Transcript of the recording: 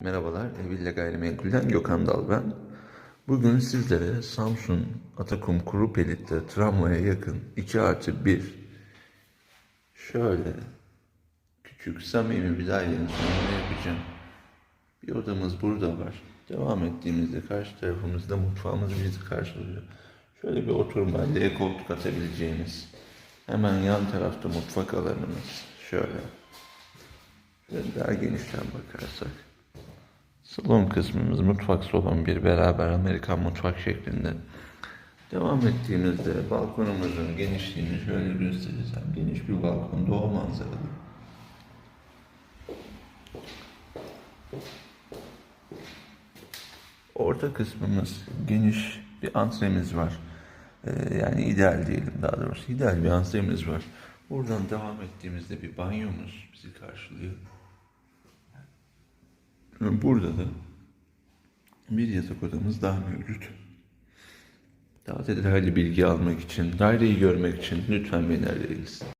Merhabalar, Eville Gayrimenkul'den Gökhan Dal ben. Bugün sizlere Samsun Atakum Kuru Pelit'te tramvaya yakın 2 artı 1 şöyle küçük samimi bir dairenin sunumunu yapacağım. Bir odamız burada var. Devam ettiğimizde karşı tarafımızda mutfağımız bizi karşılıyor. Şöyle bir oturma, L koltuk atabileceğiniz. Hemen yan tarafta mutfak alanımız. Şöyle. Şöyle daha genişten bakarsak. Salon kısmımız mutfak salon bir beraber Amerikan mutfak şeklinde. Devam ettiğimizde balkonumuzun genişliğini şöyle göstereceğim. Geniş bir balkon, doğu manzaralı. Orta kısmımız geniş bir antremiz var. Ee, yani ideal diyelim daha doğrusu. İdeal bir antremiz var. Buradan devam ettiğimizde bir banyomuz bizi karşılıyor. Burada da bir yatak odamız daha mevcut. Daha detaylı bilgi almak için, daireyi görmek için lütfen beni arayınız.